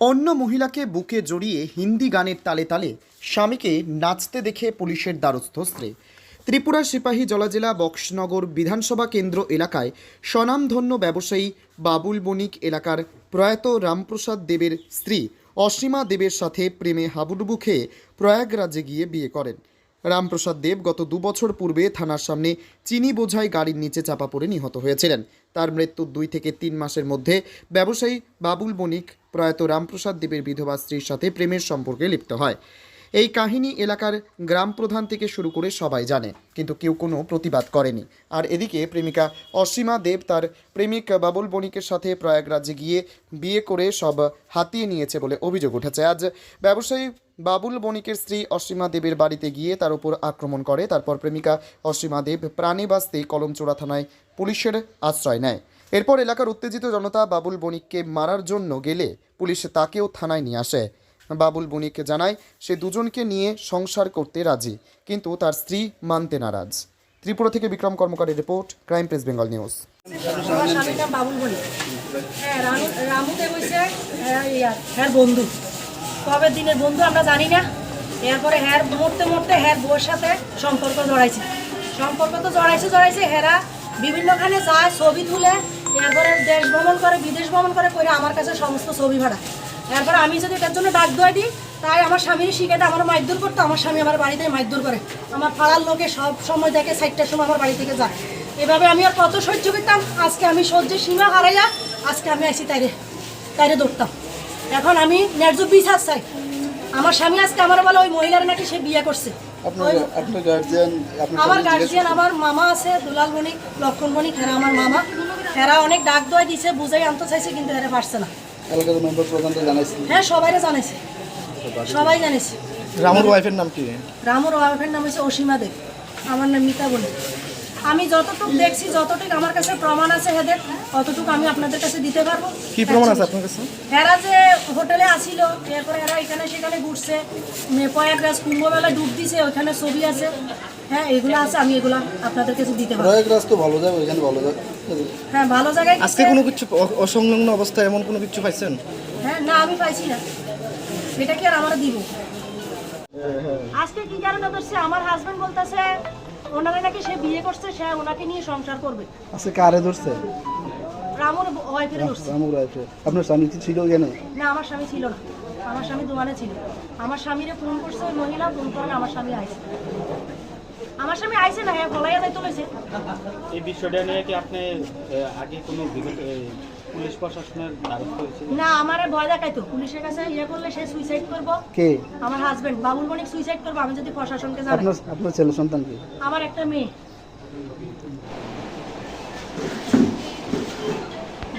অন্য মহিলাকে বুকে জড়িয়ে হিন্দি গানের তালে তালে স্বামীকে নাচতে দেখে পুলিশের দ্বারস্থ স্ত্রী ত্রিপুরা সিপাহী জলাজেলা বক্সনগর বিধানসভা কেন্দ্র এলাকায় স্বনামধন্য ব্যবসায়ী বাবুল বণিক এলাকার প্রয়াত রামপ্রসাদ দেবের স্ত্রী অসীমা দেবের সাথে প্রেমে হাবুডুবু খেয়ে প্রয়াগরাজে গিয়ে বিয়ে করেন। রামপ্রসাদ দেব গত দুবছর পূর্বে থানার সামনে চিনি বোঝাই গাড়ির নিচে চাপা পড়ে নিহত হয়েছিলেন। তার মৃত্যুর দুই থেকে তিন মাসের মধ্যে। ব্যবসায়ী বাবুল বণিক প্রয়াত রামপ্রসাদ দেবের বিধবা স্ত্রীর সাথে প্রেমের সম্পর্কে লিপ্ত হয়। এই কাহিনী এলাকার গ্রাম প্রধান থেকে শুরু করে সবাই জানে, কিন্তু কেউ কোনো প্রতিবাদ করেনি। আর এদিকে প্রেমিকা অসীমা দেব তার প্রেমিক বাবুল বণিকের সাথে প্রয়াগরাজে গিয়ে বিয়ে করে সব হাতিয়ে নিয়েছে বলে অভিযোগ উঠেছে। আজ ব্যবসায়ী বাবুল বণিকের স্ত্রী অসীমা দেবের বাড়িতে গিয়ে তার উপর আক্রমণ করে, তারপর প্রেমিকা অসীমা দেব প্রাণে বাঁচতে কলমচোড়া থানায় পুলিশের আশ্রয় নেয়। এরপর এলাকার উত্তেজিত জনতা বাবুল বণিককে মারার জন্য গেলে পুলিশ তাকেও থানায় নিয়ে আসে। বাবুল বণিক জানায়, সে দুজনকে নিয়ে সংসার করতে রাজি, কিন্তু তার স্ত্রী মানতে নারাজ। ত্রিপুরা থেকে Bikram কর্মকারের report, crime press Bengal news. হ্যাঁ হ্যার বন্ধু। কবে দিনের বন্ধু আমরা জানি না। এরপরে হ্যার মরতে মরতে হ্যার বউয়ের সাথে সম্পর্ক জড়াইছে। সম্পর্ক তো জড়াইছে জড়াইছে হেরা বিভিন্নখানে যায়, ছবি তুলে, এরপরে দেশ ভ্রমণ করে, বিদেশ ভ্রমণ করে করে আমার কাছে সমস্ত ছবি ভাড়া। এরপরে আমি যদি এটার জন্য ডাক দোয়া দিই তাই আমার স্বামীর শিখেটা আমার মাইদুর করতো আমার স্বামী আমার বাড়িতে মাইদুর করে। আমার পাড়ার লোকে সব সময় দেখে সাইডটার সময় আমার বাড়ি থেকে যায়। এভাবে আমি আর কত সহ্য করতাম আজকে আমি সহ্যের সীমা হারাইয়া আজকে আমি আসি তাইরে তাইরে দৌড়তাম এখন আমি ন্যায্য বিচার চাই। আমার স্বামী আজকে আমার বলে ওই মহিলার নাকি সে বিয়ে করছে। আমার গার্জিয়ান আমার মামা আছে দুলাল বণিক লক্ষণ বণিক হেরা আমার মামা। হেরা অনেক ডাক দোয়া দিছে বুঝাই আনতে চাইছে কিন্তু হেরা পারছে না। এলাকার মেম্বার প্রধানকে জানাইছেন। হ্যাঁ সবাইরে জানাইছে। সবাই জানিছে রামুর ওয়াইফের নাম কি? রামুর ওয়াইফের নাম হচ্ছে অসীমা দেব। আমার নাম মিতা বলি আমি যতটুকু দেখছি যতটুকু আমার কাছে প্রমাণ আছে হেদের অতটুকু আমি আপনাদের কাছে দিতে পারব। কি প্রমাণ আছে আপনার কাছে? এরা যে হোটেলে আসিল এরপরে এরা এখানে সেখানে ঘুরছে প্রয়াগরাজ কুম্ভমেলা ডুব দিছে ওখানে ছবি আছে। হ্যাঁ এগুলো আছে আমি এগুলো আপনাদের কাছে দিতে পারব। প্রয়াগরাজ তো ভালো যাবে ওইখানে ভালো যাবে। হ্যাঁ ভালো জায়গায় আজকে কোনো কিছু অসংলগ্ন অবস্থায় এমন কোনো কিছু পাইছেন? হ্যাঁ না আমি পাইছি না। এটা কি আর আমরা দিব? আজকে কি কারণে ধরছে? আমার হাজবেন্ড বলতেছে ওনারে নাকি সে বিয়ে করছে সে ওনাকে নিয়ে সংসার করবে। আজকে কারে ধরছে? রামুর ওয়াইফের ধরছে। রামুর ওয়াইফে আপনার স্বামী কি ছিল কেন না আমার স্বামী ছিল না। আমার স্বামী দোকানে ছিল। আমার স্বামীরে ফোন করছে ওই মহিলা ফোন করেন আমার স্বামী আইছে। আমার স্বামী আইছে না হ্যাঁ ফলাইয়া যাই তুলেছে এই বিষয়টা নিয়ে কি আপনি আগে কোনো পুলিশ প্রশাসনের দ্বারস্থ হয়েছিল না আমারে ভয় দেখাইতো পুলিশের কাছে ইয়ে করলে সে সুইসাইড করব কে আমার হাজবেন্ড বাবুল মনিক সুইসাইড করব আমি যদি প্রশাসনকে জানাই আপনার আপনার ছেলে সন্তান কি আমার একটা মেয়ে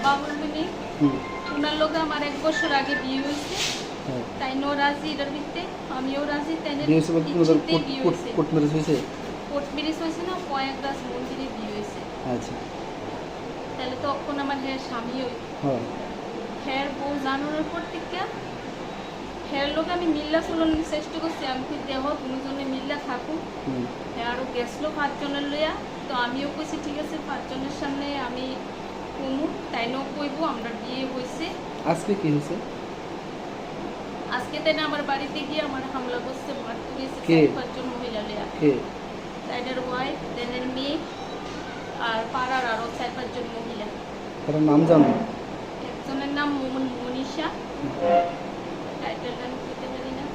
বাবুল মিনি হুম, ওনার লোকে আমার এক বছর আগে বিয়ে হয়েছে হ্যাঁ। তাই নো রাজি এটার ভিত্তে আমিও রাজি তাই বিয়ে হয়েছে ইচ্ছেতেই হয়েছে কোর্ট ম্যারেজ হয়েছে না কয়েকদাস মন্দিরে বিয়ে হয়েছে আচ্ছা তাহলে তখন আমার হ্যাঁ স্বামী ওই হ্যাঁ বউ জানানোর পর থেকে হ্যার লোক আমি মিল্লা চলানোর চেষ্টা করছি আমি কি দেহ দুজনে মিল্লা থাকুক। হ্যাঁ আরও গেছিল পাঁচজনের লইয়া তো আমিও কইছি ঠিক আছে পাঁচজনের সামনে আমি কমু তাই ন কইব আমরা বিয়ে হয়েছে আজকে কি হয়েছে আজকে তাই না আমার বাড়িতে গিয়ে আমার হামলা করছে মার করেছে কে? চার পাঁচজন মহিলা লইয়া। তাইনের ওয়াইফ তাইনের মেয়ে আর পাড়ার আরও তার নাম জানো? একজনের নাম মোমন মনীষা। টাইটেলটা আমি বলতে পারি না।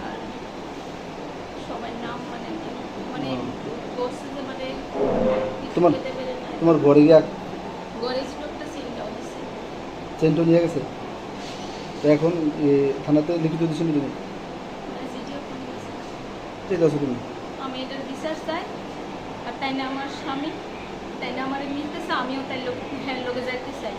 আর সবার নাম মানে মানে বসছে যে মানে তোমার- তোমার ঘরে গিয়ে হয়েছে নিয়ে গেছে? তো এখন থানাতে লিখিত দিয়েছিল তুমি ঠিক আছে তুমি আমি এটার চাই আর তাই না আমার স্বামী তাই না আমার মিলতেছে আমিও তাই লোক হ্যাঁ লোকে যাইতে চাই